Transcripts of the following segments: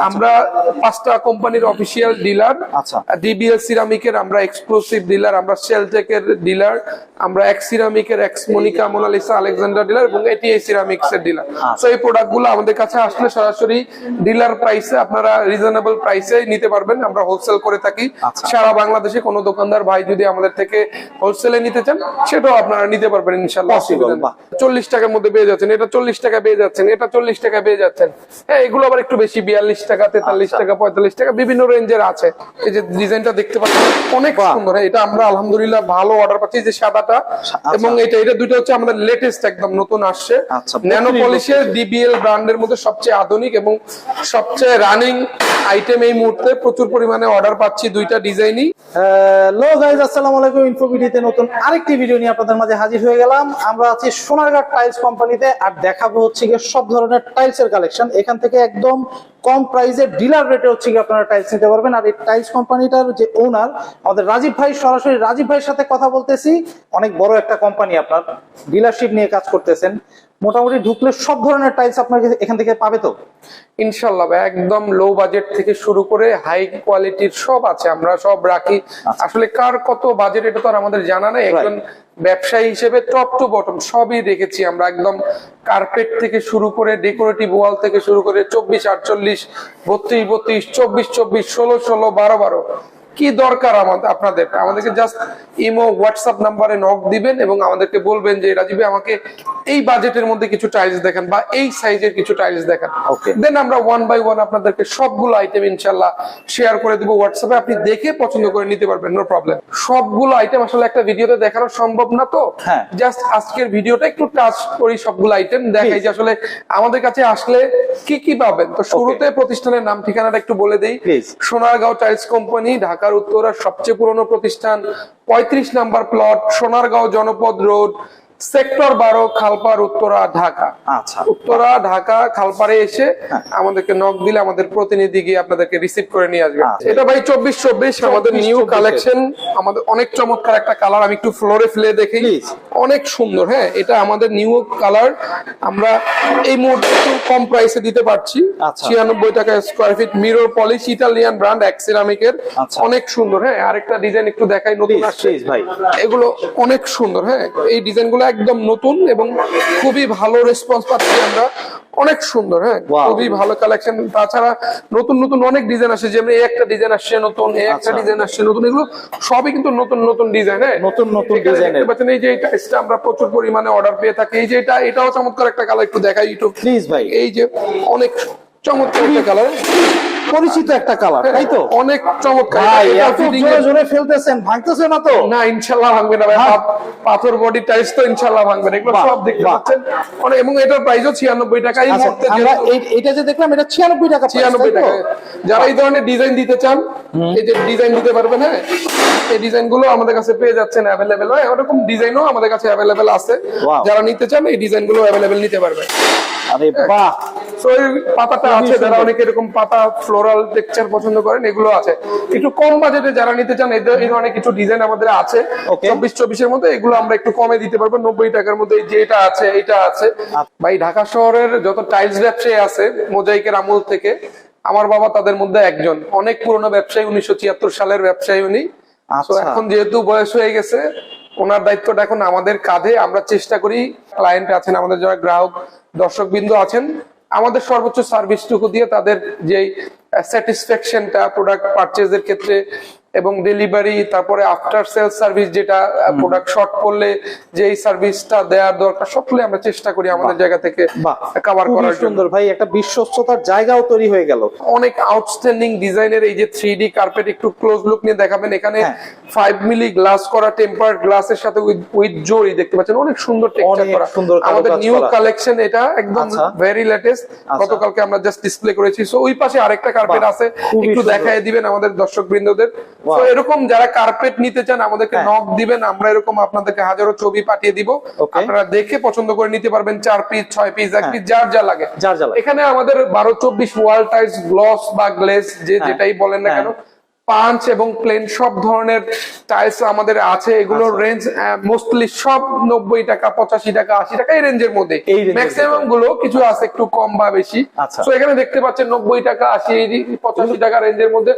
আমরা পাঁচটা কোম্পানির অফিসিয়াল ডিলার আচ্ছা। ডিবিএল সিরামিকের আমরা এক্সক্লুসিভ ডিলার আমরা সেলটেকের ডিলার আমরা X সিরামিকের X Monica Monalisa Alexander dealer এবং এটিএ সিরামিক্স এর ডিলার আচ্ছা। তো এই প্রোডাক্টগুলো আমাদের কাছে আসলে সরাসরি ডিলার প্রাইসে আপনারা রিজনেবল প্রাইসে নিতে পারবেন আমরা হোলসেল করে থাকি আচ্ছা। সারা বাংলাদেশে কোনো দোকানদার ভাই যদি আমাদের থেকে হোলসেলে নিতে চান সেটাও আপনারা নিতে পারবেন ইনশাল্লাহ। চল্লিশ টাকার মধ্যে পেয়ে যাচ্ছেন এটা চল্লিশ টাকা পেয়ে যাচ্ছেন এটা চল্লিশ টাকা পেয়ে যাচ্ছেন হ্যাঁ এগুলো আবার একটু বেশি বিয়াল্লিশ টাকা তেতাল্লিশ আচ্ছা। টাকা পঁয়তাল্লিশ টাকা বিভিন্ন রেঞ্জের আছে। এই যে ডিজাইনটা দেখতে পাচ্ছেন অনেক সুন্দর। এটা আমরা আলহামদুলিল্লাহ ভালো অর্ডার পাচ্ছি যে সাদাটা। আচ্ছা। এবং এটা এটা দুটো হচ্ছে আমাদের লেটেস্ট একদম নতুন আসছে। আচ্ছা, ন্যানো পলিশের ডিবিএল ব্র্যান্ডের মধ্যে সবচেয়ে আধুনিক এবং সবচেয়ে রানিং আইটেম এই মুহূর্তে প্রচুর পরিমাণে অর্ডার পাচ্ছি দুইটা ডিজাইনই হ্যালো গাইজ আসসালামু আলাইকুম। ইনফোভিডিতে নতুন আরেকটি ভিডিও নিয়ে আপনাদের মাঝে হাজির হয়ে গেলাম। আমরা আছি সোনারঘাট টাইলস কোম্পানিতে আর দেখাবো হচ্ছে গিয়ে সব ধরনের টাইলস এর কালেকশন এখান থেকে একদম কম প্রাইসে ডিলার রেটে হচ্ছে গিয়ে আপনারা টাইলস নিতে পারবেন। আর এই টাইলস কোম্পানিটার যে ওনার আমাদের রাজীব ভাই সরাসরি রাজীব ভাইয়ের সাথে কথা বলতেছি। অনেক বড় একটা কোম্পানি আপনার ডিলারশিপ নিয়ে কাজ করতেছেন। মোটামুটি ঢুকলে সব ধরনের টাইলস আপনার এখান থেকে পাবে তো? ইনশাল্লাহ একদম লো বাজেট থেকে শুরু করে হাই কোয়ালিটির সব আছে আমরা সব রাখি। আসলে কার কত বাজেট এটা তো আর আমাদের জানা নেই। একজন ব্যবসায়ী হিসেবে টপ টু বটম সবই দেখেছি আমরা। একদম কার্পেট থেকে শুরু করে ডেকোরেটিভ ওয়াল থেকে শুরু করে চব্বিশ, আটচল্লিশ, বত্রিশ বত্রিশ, চব্বিশ চব্বিশ, ষোলো ষোলো, বারো বারো। কি দরকার আমাদের আপনাদের? আমাদেরকে জাস্ট ইমো হোয়াটসঅ্যাপ নাম্বারে নক দিবেন এবং আমাদেরকে বলবেন যে রাজীব আমাকে এই বাজেটের মধ্যে কিছু টাইলস দেখান বা এই সাইজের কিছু টাইলস দেখান। দেন আমরা ওয়ান বাই ওয়ান আপনাদেরকে সবগুলো আইটেম ইনশাল্লাহ শেয়ার করে দিব হোয়াটসঅ্যাপে আপনি দেখে পছন্দ করে নিতে পারবেন নো প্রবলেম সবগুলো আইটেম আসলে একটা ভিডিওতে দেখানো সম্ভব না তো? হ্যাঁ। জাস্ট আজকের ভিডিওটা একটু টাচ করি সবগুলো আইটেম দেখাই যে আসলে আমাদের কাছে আসলে কি কি পাবেন। তো শুরুতে প্রতিষ্ঠানের নাম ঠিকানাটা একটু বলে দেই। সোনারগাঁও টাইলস কোম্পানি ঢাকার উত্তরার সবচেয়ে পুরনো প্রতিষ্ঠান পঁয়ত্রিশ number plot Sonargaon Janapad road sector বারো খালপার উত্তরা ঢাকা। আচ্ছা। উত্তরা ঢাকা খালপাড়ে এসে আমাদেরকে নক দিলে আমাদের প্রতিনিধি গিয়ে আপনাদেরকে রিসিভ করে নিয়ে আসবে। আচ্ছা। এটা ভাই চব্বিশ চব্বিশ আমাদের নিউ কালেকশন আমাদের অনেক চমৎকার একটা কালার আমি একটু ফ্লোরে ফেলে দেখি। অনেক সুন্দর হ্যাঁ এটা আমাদের নিউ কালার আমরা এই মুহূর্তে একটু কম প্রাইসে দিতে পারছি। আচ্ছা। ছিয়ানব্বই টাকা square feet mirror polish Italian brand এক্সিরামিকের আচ্ছা। অনেক সুন্দর হ্যাঁ আরেকটা ডিজাইন একটু দেখাই নতুন আসছে। ভাই। এগুলো অনেক সুন্দর হ্যাঁ এই ডিজাইনগুলো একদম নতুন এবং খুবই ভালো রেসপন্স পাচ্ছি আমরা। অনেক সুন্দর হ্যাঁ? খুবই ভালো কালেকশন তাছাড়া নতুন নতুন অনেক ডিজাইন আসে যেমন এই একটা ডিজাইন আসছে নতুন এই একটা আচ্ছা। ডিজাইন আসছে নতুন এগুলো সবই কিন্তু নতুন নতুন ডিজাইন হ্যাঁ? নতুন নতুন ডিজাইন দেখতে পাচ্ছেন এই যে এই টাইসটা আমরা প্রচুর পরিমাণে অর্ডার পেয়ে থাকি। এই যে এটা এটাও চমৎকার একটা কালার একটু দেখাই একটু প্লিজ ভাই। এই যে অনেক চমৎকার একটা কালার পরিচিত একটা কালার তাই তো? অনেক চমৎকার। এটা জোরে জোরে ফেলতেছেন ভাঙতেছে না তো? না ইনশাল্লাহ ভাঙবে না ভাই। পাথর বডি টাইলস তো ইনশাল্লাহ ভাঙবে না। এগুলো সব দেখতে পাচ্ছেন। অনেক- এবং এটার প্রাইসও ছিয়ানব্বই টাকা এই আচ্ছা মুহূর্তে আমরা যেহেতু- যে দেখলাম এটা ছিয়ানব্বই টাকা price, ছিয়ানব্বই তাই তো? টাকা। যারা এই ধরনের ডিজাইন দিতে চান এই যে ডিজাইন দিতে পারবেন হ্যাঁ? এই ডিজাইনগুলো আমাদের কাছে পেয়ে যাচ্ছেন অ্যাভেলেবেল হয় এরকম ডিজাইনও আমাদের কাছে অ্যাভেলেবেল আছে। যারা নিতে চান এই ডিজাইনগুলো অ্যাভেলেবেল নিতে পারবেন। আরে বাহ। তো এই পাতাটা আছে যারা অনেকে এরকম পাতা ফ্লোরাল টেক্সচার পছন্দ করেন এগুলো আছে। একটু কম বাজেটে যারা নিতে চান এই ধরনের কিছু ডিজাইন আমাদের আছে। চব্বিশ চব্বিশের মধ্যে এগুলো আমরা একটু কমে দিতে পারব নব্বই টাকার মধ্যে এই যে এটা আছে এটা আছে। আচ্ছা। ভাই ঢাকা শহরের যত টাইলস ব্যবসায়ী আছে মোজাইকের আমল থেকে আমার বাবা তাদের মধ্যে একজন। অনেক পুরনো ব্যবসায়ী উনিশশো ছিয়াত্তর সালের ব্যবসায়ী উনি। আচ্ছা। এখন যেহেতু বয়স হয়ে গেছে ওনার দায়িত্বটা এখন আমাদের কাঁধে। আমরা চেষ্টা করি ক্লায়েন্ট আছেন, আমাদের যারা গ্রাহক দর্শক বিন্দু আছেন, আমাদের সর্বোচ্চ সার্ভিসটুকু দিয়ে তাদের যেই স্যাটিসফ্যাকশনটা প্রোডাক্ট পারচেজের ক্ষেত্রে এবং ডেলিভারি তারপরে আফটার সেল সার্ভিস যেটা প্রোডাক্ট শর্ট করলে যেই সার্ভিসটা দেওয়ার দরকার সবগুলো আমরা চেষ্টা করি আমাদের জায়গা থেকে কভার করার সুন্দর। ভাই একটা বিশ্বস্ততার জায়গাও তৈরি হয়ে গেল। অনেক আউটস্ট্যান্ডিং ডিজাইনের এই যে থ্রি ডি কার্পেট একটু ক্লোজ লুক নিয়ে দেখাবেন। এখানে। ফাইভ মিলি গ্লাস করা টেম্পার গ্লাসের সাথে উইথ জরি দেখতে পাচ্ছেন। অনেক সুন্দর টেক্সচার অনেক করা। সুন্দর আমাদের নিউ কালেকশন এটা একদম আচ্ছা। ভেরি লেটেস্ট গতকালকে আমরা জাস্ট ডিসপ্লে করেছি। সো ওই পাশে আরেকটা কার্পেট আছে। একটু। দেখায় দিবেন আমাদের দর্শক বৃন্দদের। তো এরকম যারা কার্পেট নিতে চান আমাদেরকে হ্যাঁ। নক দিবেন আমরা এরকম আপনাদেরকে হাজারো ছবি পাঠিয়ে দিব আপনারা দেখে পছন্দ করে নিতে পারবেন চার পিস ছয় পিস এক হ্যাঁ। পিস যার যা লাগে যার যা লাগে। এখানে আমাদের বারো চব্বিশ ওয়াল টাইলস গ্লস বা গ্লেস যে হ্যাঁ। যেটাই বলেন না কেন হ্যাঁ। পাঞ্চ এবং প্লেন সব ধরনের টাইলস আমাদের আছে এগুলোর আচ্ছা। রেঞ্জ মোস্টলি সব নব্বই টাকা পঁচাশি টাকা আশি টাকা এই রেঞ্জের মধ্যে। ম্যাক্সিমামগুলো কিছু আছে একটু কম বা বেশি। আচ্ছা। তো এখানে দেখতে পাচ্ছেন নব্বই টাকা আশি পঁচাশি টাকা রেঞ্জের মধ্যে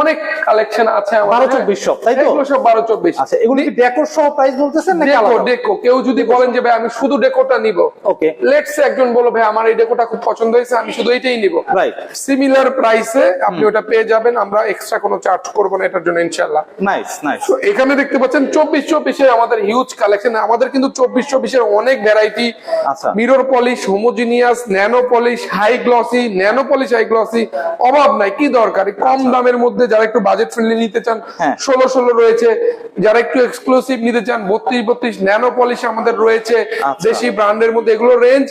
অনেক কালেকশন আছে বারো। চব্বিশ সব, তাই তো? সব বারো চব্বিশ। আচ্ছা এগুলো ডেকোর সহ প্রাইস বলতেছেন ডেকো ডেকো কেউ যদি বলেন যে ভাই আমি শুধু ডেকোটা নিব। ওকে লেটস একজন বলো ভাই আমার এই ডেকোটা খুব পছন্দ হয়েছে আমি শুধু এইটাই নিব। রাইট সিমিলার প্রাইসে আপনি ওটা পেয়ে যাবেন আমরা এক্সট্রা কোনো চার্জ করব না এটার জন্য ইনশাল্লাহ নাইস নাইস তো এখানে দেখতে পাচ্ছেন চব্বিশ চব্বিশের আমাদের হিউজ কালেকশন আমাদের কিন্তু চব্বিশ চব্বিশের অনেক ভ্যারাইটি আচ্ছা। Mirror polish homogeneous nano polish high glossy nano polish high glossy অভাব নাই কি দরকার কম দামের মধ্যে যারা একটু বাজেট ফ্রেন্ডলি নিতে চান আচ্ছা। হ্যাঁ। ষোলো ষোলো রয়েছে যারা একটু এক্সক্লুসিভ নিতে চান বত্রিশ বত্রিশ ন্যানো পলিশ আমাদের রয়েছে আচ্ছা। দেশি ব্র্যান্ডের মধ্যে এগুলো রেঞ্জ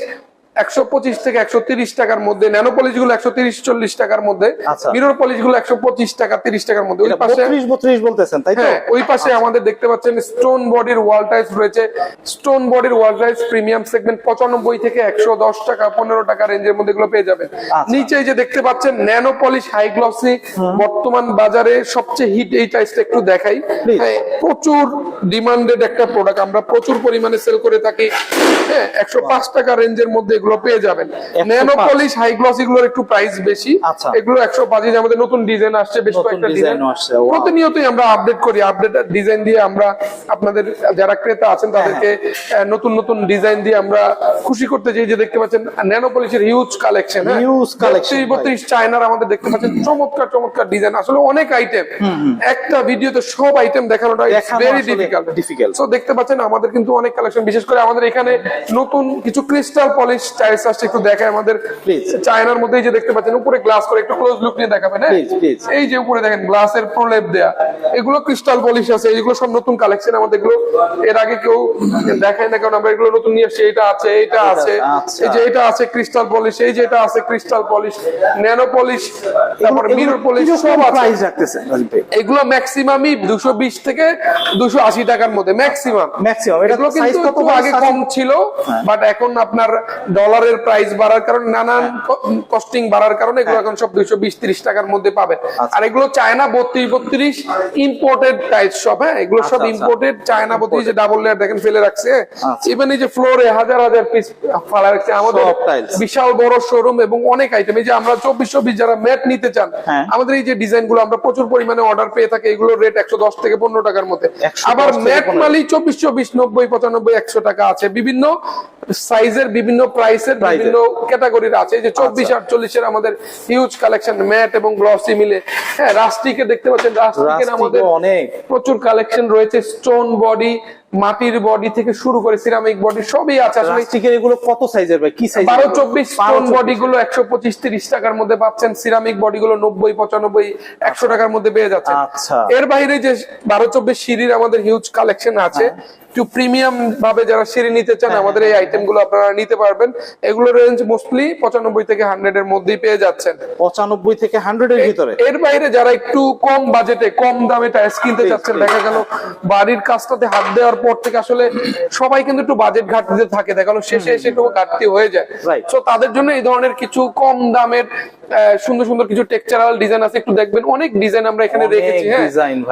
একশো পঁচিশ থেকে একশো তিরিশ টাকার মধ্যে ন্যানো পলিশগুলো একশো তিরিশ চল্লিশ টাকার মধ্যে আচ্ছা। মিরর পলিশগুলো একশো পঁচিশ টাকা তিরিশ টাকার মধ্যে। ওই পাশে বত্রিশ বত্রিশ বলতেছেন তাই হ্যাঁ ওই পাশে আমাদের দেখতে পাচ্ছেন স্টোন বডির ওয়াল টাইলস রয়েছে। স্টোন বডির ওয়াল টাইলস প্রিমিয়াম সেগমেন্ট পঁচানব্বই থেকে একশো দশ টাকা পনেরো টাকা রেঞ্জের মধ্যে পেয়ে যাবেন। আচ্ছা। নিচে যে দেখতে পাচ্ছেন ন্যানো পলিশ হাই গ্লসি বর্তমান বাজারে সবচেয়ে হিট এই টাইলসটা একটু দেখাই। হ্যাঁ, প্রচুর ডিমান্ডেড একটা প্রোডাক্ট আমরা প্রচুর পরিমাণে সেল করে থাকি। হ্যাঁ একশো পাঁচ টাকা রেঞ্জের মধ্যে এগুলো পেয়ে যাবেন। ন্যানো পলিশ হাই গ্লস এগুলোর একটু প্রাইস বেশি। আচ্ছা। এগুলো একশো পাঁচ আমাদের নতুন ডিজাইন আসছে বেশ কয়েকটা ডিজাইন প্রতিনিয়তই আমরা আপডেট করি আপডেট ডিজাইন দিয়ে আমরা আপনাদের যারা ক্রেতা আছেন তাদেরকে নতুন নতুন ডিজাইন দিয়ে আমরা খুশি করতে চাই। যে দেখতে পাচ্ছেন ন্যানো পলিশের হিউজ কালেকশন collection, ভাই। বত্রিশ চায়নার আমাদের দেখতে পাচ্ছেন চমৎকার চমৎকার ডিজাইন আসলে অনেক আইটেম একটা ভিডিওতে সব আইটেম দেখানোটা ভেরি ডিফিকাল্ট difficult। সো দেখতে পাচ্ছেন আমাদের কিন্তু অনেক কালেকশন বিশেষ করে আমাদের এখানে নতুন কিছু ক্রিস্টাল পলিশ টাইলস আসছে একটু দেখায় আমাদের। চায়নার মধ্যে যে দেখতে পাচ্ছেন উপরে গ্লাস করে একটু ক্লোজ লুক নিয়ে দেখাবেন হ্যাঁ? Please, please. এই যে উপরে দেখেন গ্লাসের প্রলেপ দেয়া। এগুলো ক্রিস্টাল পলিশ আছে এগুলো সব নতুন কালেকশন আমাদের এগুলো। এর আগে কেউ দেখায় না কারণ আমরা এগুলো নতুন নিয়ে আসছি এটা আছে এটা আছে। এই যে এটা আছে ক্রিস্টাল পলিশ এই যে এটা আছে ক্রিস্টাল পলিশ ন্যানো পলিশ তারপর মিরর পলিশ সব প্রাইস রাখতেছেন এগুলো ম্যাক্সিমামই দুশো বিশ থেকে দুশো আশি টাকার মধ্যে ম্যাক্সিমাম ম্যাক্সিমাম এটা এগুলো কিন্তু আগে কম ছিল বাট এখন আপনার ডলারের প্রাইস বাড়ার কারণে নানান কস্টিং বাড়ার কারণে এগুলো এখন সব দুইশো বিশ ত্রিশ টাকার মধ্যে পাবেন আচ্ছা। আর এগুলো চায়না বত্রিশ বত্রিশ ইম্পোর্টেড টাইলস সব হ্যাঁ? এগুলো সব আচ্ছা, আচ্ছা। ইম্পোর্টেড চায়না বত্রিশ যে ডাবল লেয়ার দেখেন ফেলে রাখছে। আচ্ছা। ইভেন এই যে ফ্লোরে হাজার হাজার পিস ফালা রাখছে আমাদের বিশাল বড় শোরুম এবং অনেক আইটেম এই যে আমরা চব্বিশ চব্বিশ যারা ম্যাট নিতে চান হ্যাঁ। আমাদের এই যে ডিজাইনগুলো আমরা প্রচুর পরিমাণে অর্ডার পেয়ে থাকি এগুলোর রেট একশো দশ থেকে পনেরো টাকার মধ্যে। আবার ম্যাট মালি চব্বিশ চব্বিশ নব্বই পঁচানব্বই একশো টাকা আছে। বিভিন্ন সাইজের বিভিন্ন প্রাইসের বিভিন্ন ক্যাটাগরির আছে। এই যে চব্বিশ আটচল্লিশ এর আমাদের হিউজ কালেকশন ম্যাট এবং গ্লসি মিলে। হ্যাঁ রাস্টিকে দেখতে পাচ্ছেন রাস্টিকের আমাদের অনেক। প্রচুর কালেকশন রয়েছে। স্টোন বডি মাটির বডি থেকে শুরু করে সিরামিক বডি সবই আছে। আসলে প্লাস্টিকের এগুলো কত সাইজের ভাই? কি সাইজ বারো চব্বিশ স্টোন বডি গুলো একশো পঁচিশ তিরিশ টাকার মধ্যে পাচ্ছেন। সিরামিক বডি গুলো নব্বই পঁচানব্বই একশো টাকার মধ্যে পেয়ে যাচ্ছে আচ্ছা। এর বাইরে যে বারো চব্বিশ সিঁড়ির আমাদের হিউজ কালেকশন আছে একটু প্রিমিয়াম ভাবে যারা সিঁড়ি নিতে চান আমাদের এই আইটেমগুলো আপনারা নিতে পারবেন। এগুলো রেঞ্জ মোস্টলি পঁচানব্বই থেকে হান্ড্রেড এর মধ্যেই পেয়ে যাচ্ছেন। পঁচানব্বই থেকে হান্ড্রেড এর ভিতরে? এর বাইরে যারা একটু কম বাজেটে কম দামে টাইলস কিনতে চাচ্ছেন দেখা গেল বাড়ির কাজটাতে হাত দেওয়ার পর থেকে আসলে সবাই কিন্তু একটু বাজেট ঘাটতিতে থাকে। দেখা গেল শেষে এসে একটু ঘাটতি হয়ে যায়। তো তাদের জন্য এই ধরনের কিছু কম দামের সুন্দর সুন্দর কিছু টেক্সচারাল ডিজাইন আছে একটু দেখবেন। অনেক ডিজাইন আমরা এখানে রেখেছি হ্যাঁ।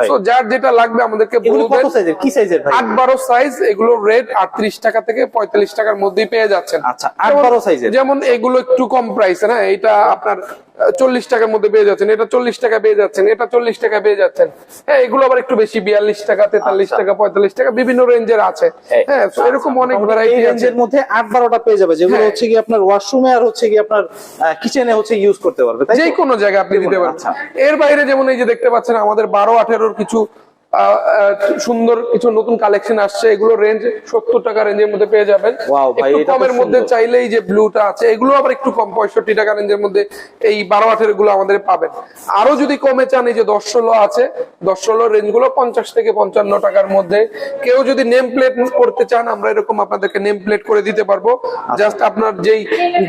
তো যার যেটা লাগবে আমাদেরকে বলবেন সাইজের কি সাইজের ভাই? আট বারো সাইজ এগুলো রেট আটত্রিশ টাকা থেকে পঁয়তাল্লিশ টাকার মধ্যেই পেয়ে যাচ্ছেন। আচ্ছা, আট যেমন- বারো size এর। যেমন এগুলো একটু কম প্রাইস না এটা আপনার চল্লিশ টাকার মধ্যে পেয়ে যাচ্ছেন। এটা চল্লিশ টাকা পেয়ে যাচ্ছেন। এটা চল্লিশ টাকা পেয়ে যাচ্ছেন। হ্যাঁ এগুলো আবার একটু বেশি বিয়াল্লিশ টাকা তেতাল্লিশ আচ্ছা। টাকা পঁয়তাল্লিশ টাকা বিভিন্ন রেঞ্জের আছে। হ্যাঁ। এরকম অনেক ভ্যারাইটি রেঞ্জের মধ্যে আট বারোটা পেয়ে যাবে যেগুলো হ্যাঁ। হচ্ছে কি আপনার ওয়াশরুমে আর হচ্ছে কি আপনার কিচেনে হচ্ছে ইউজ করতে পারবে তাই যে কোনো জায়গায় আপনি দিতে পারছেন আচ্ছা। এর বাইরে যেমন এই যে দেখতে পাচ্ছেন আমাদের বারো আঠেরোর কিছু সুন্দর কিছু নতুন কালেকশন আসছে। এগুলো রেঞ্জ সত্তর টাকা রেঞ্জের মধ্যে পেয়ে যাবেন। কমের মধ্যে চাইলেই যে ব্লুটা আছে এগুলো আবার একটু কম পঁয়ষট্টি টাকা রেঞ্জের মধ্যে এই বারো আঠেরো গুলো আমাদের পাবেন। আরও যদি কমে চান এই যে দশ ষোলো আছে দশ ষোলো রেঞ্জগুলো পঞ্চাশ থেকে পঞ্চান্ন টাকার মধ্যে। কেউ যদি নেম প্লেট করতে চান আমরা এরকম আপনাদেরকে নেম প্লেট করে দিতে পারব। আচ্ছা। জাস্ট আপনার যেই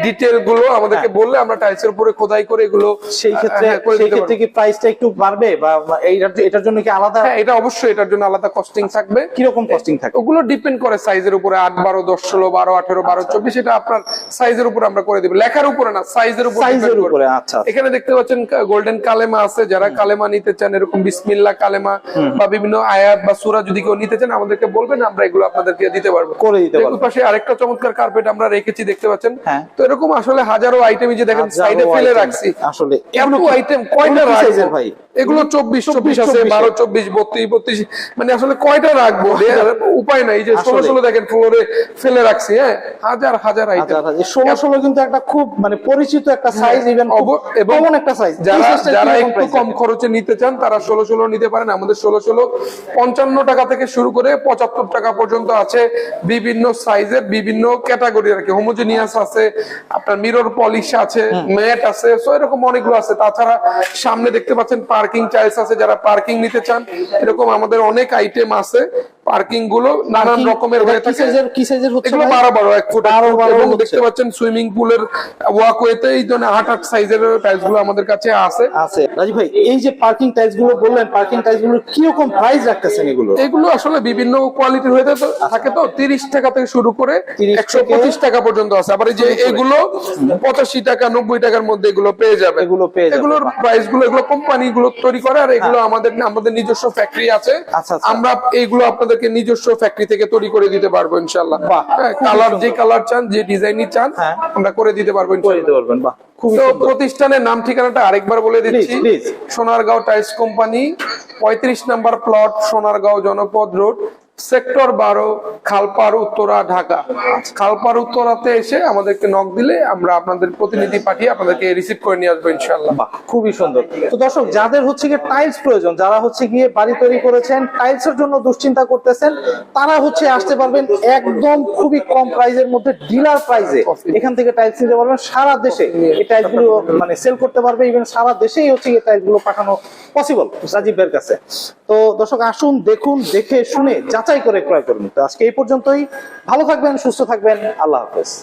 ডিটেলগুলো আমাদেরকে বললে আমরা টাইলসের উপরে খোদাই করে এগুলো সেই ক্ষেত্রে হ্যাঁ, সেই ক্ষেত্রে কি প্রাইসটা একটু বাড়বে? বা এইটার এটার জন্য কি আলাদা হ্যাঁ এটা এটা অবশ্যই এটার জন্য আলাদা কস্টিং থাকবে। কীরকম কস্টিং থাকে ওগুলো ডিপেন্ড করে সাইজের উপরে আট বারো দশ ষোলো বারো আঠেরো বারো আচ্ছা। চব্বিশ এটা আপনার সাইজের উপর আমরা করে দিব। লেখার উপরে না সাইজের উপর depend উপরে, আচ্ছা, আচ্ছা। এখানে দেখতে পাচ্ছেন গোল্ডেন কালেমা আছে। যারা কালেমা নিতে চান এরকম বিসমিল্লা কালেমা বা বিভিন্ন আয়াত বা সুরা যদি কেউ নিতে চান আমাদেরকে বলবেন আমরা এগুলো আপনাদেরকে দিতে পারব। করে দিতে পারবেন। পাশে আরেকটা চমৎকার কার্পেট আমরা রেখেছি দেখতে পাচ্ছেন। হ্যাঁ। তো এরকম আসলে হাজারো আইটেম যে দেখেন সাইডে ফেলে রাখছি। আসলে। এমন আইটেম কয়টা এর ভাই? এগুলো চব্বিশ চব্বিশ আছে বারো চব্বিশ বত্রিশ বত্রিশ মানে আসলে কয়টা রাখব? উপায় নাই যে ষোলো ষোলো দেখেন ফ্লোরে ফেলে রাখছি হ্যাঁ? হাজার হাজার আইটেম হাজার হাজার। ষোলো ষোলো কিন্তু একটা খুব মানে পরিচিত একটা সাইজ ইভেন এবং একটা সাইজ যারা যারা একটু কম খরচে নিতে চান তারা ষোলো ষোলো নিতে পারেন। আমাদের ষোলো ষোলো পঞ্চান্ন টাকা থেকে শুরু করে পঁচাত্তর টাকা পর্যন্ত আছে বিভিন্ন সাইজের বিভিন্ন ক্যাটাগরি আর কি। হোমোজেনিয়াস আছে আপনার মিরর পলিশ আছে ম্যাট আছে সো এরকম অনেকগুলো আছে। তাছাড়া সামনে দেখতে পাচ্ছেন পার্কিং টাইলস আছে যারা পার্কিং নিতে চান এরকম আমাদের অনেক আইটেম আছে। পার্কিংগুলো নানান রকমের হয়ে থাকে। কি সাইজের হচ্ছে এগুলো ভাই? বারো বারো এক ফুট এবং দেখতে পাচ্ছেন সুইমিং পুলের ওয়াকওয়েতে এই ধরনের আট আট সাইজের টাইলসগুলো আমাদের কাছে আছে। আছে। রাজীব ভাই এই যে পার্কিং টাইলসগুলো বললেন পার্কিং টাইলসগুলো কীরকম প্রাইস রাখতেছেন এগুলো? এগুলো আসলে বিভিন্ন কোয়ালিটির হয়ে থাকে- থাকে তো তিরিশ টাকা থেকে শুরু করে 30 একশো পঁচিশ টাকা পর্যন্ত আছে। আবার এই যে এগুলো পঁচাশি টাকা নব্বই টাকার মধ্যে এগুলো পেয়ে যাবে এগুলো পেয়ে যাবে, এগুলোর প্রাইসগুলো এগুলো কোম্পানি গুলো তৈরি করে আর এগুলো আমাদের আমাদের নিজস্ব ফ্যাক্টরি আছে। আচ্ছা, আচ্ছা। আমরা এইগুলো আপনাদেরকে নিজস্ব ফ্যাক্টরি থেকে তৈরি করে দিতে পারব ইনশাল্লাহ বাহ, হ্যাঁ কালার যে কালার চান যে ডিজাইনই চান হ্যাঁ। আমরা করে দিতে পারব। প্রতিষ্ঠানের নাম ঠিকানাটা আরেকবার বলে দিচ্ছি. সোনারগাঁও টাইলস কোম্পানি পঁয়ত্রিশ number plot Sonargaon Janapad road sector বারো খালপার উত্তরা, ঢাকা। খালপার উত্তরাতে এসে আমাদেরকে নক দিলে আমরা আপনাদের প্রতিনিধি পাঠিয়ে আপনাদেরকে রিসিভ করে নিয়ে আসব ইনশাল্লাহ খুবই সুন্দর। তো দর্শক, যাদের হচ্ছে গিয়ে টাইলস প্রয়োজন, যারা হচ্ছে গিয়ে বাড়ি তৈরি করেছেন টাইলস এর জন্য দুশ্চিন্তা করতেছেন, তারা হচ্ছে আসতে পারবেন একদম খুবই কম প্রাইজের মধ্যে ডিলার প্রাইজে এখান থেকে টাইলস নিতে পারবেন সারা দেশে। এই টাইলসগুলো মানে সেল করতে পারবে ইভেন সারা দেশেই হচ্ছে গিয়ে টাইলসগুলো পাঠানো পসিবল রাজীবের কাছে। তো দর্শক, আসুন, দেখুন, দেখে শুনে যাচাই করে ক্রয় করে তো আজকে এই পর্যন্তই। ভালো থাকবেন সুস্থ থাকবেন। আল্লাহ হাফেজ।